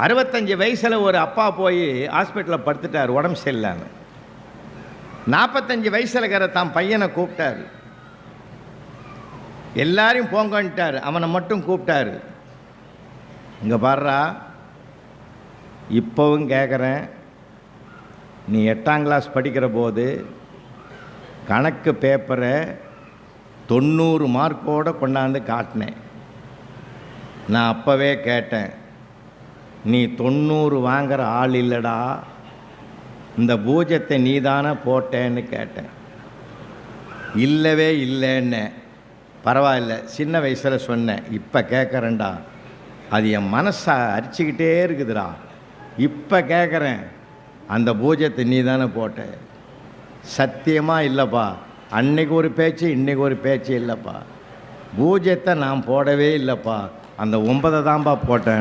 அறுபத்தஞ்சு வயசில் ஒரு அப்பா போய் ஹாஸ்பிட்டலில் படுத்துட்டார் உடம்பு சரியில்லைன்னு நாற்பத்தஞ்சு வயசில் இருக்கிற தான் பையனை கூப்பிட்டாரு. எல்லாரையும் போங்கன்ட்டார் அவனை மட்டும் கூப்பிட்டாரு. இங்கே பாடுறா இப்போவும் கேட்குறேன் நீ எட்டாம் கிளாஸ் படிக்கிற போது கணக்கு பேப்பரை தொண்ணூறு மார்க்கோடு கொண்டாந்து காட்டினேன். நான் அப்போவே கேட்டேன் நீ தொண்ணூறு வாங்குற ஆள் இல்லைடா. இந்த பூஜத்தை நீ தானே போட்டேன்னு கேட்டேன். இல்லவே இல்லைன்னு. பரவாயில்ல சின்ன வயசில் சொன்னேன். இப்போ கேட்குறேன்டா அது என் மனசை அரிச்சுக்கிட்டே இருக்குதுடா. இப்போ கேட்குறேன் அந்த பூஜத்தை நீ தானே போட்ட. சத்தியமாக இல்லைப்பா. அன்னைக்கு ஒரு பேச்சு இன்றைக்கு ஒரு பேச்சு இல்லைப்பா. பூஜத்தை நான் போடவே இல்லைப்பா. அந்த ஒன்பதை தான்ப்பா போட்டேன்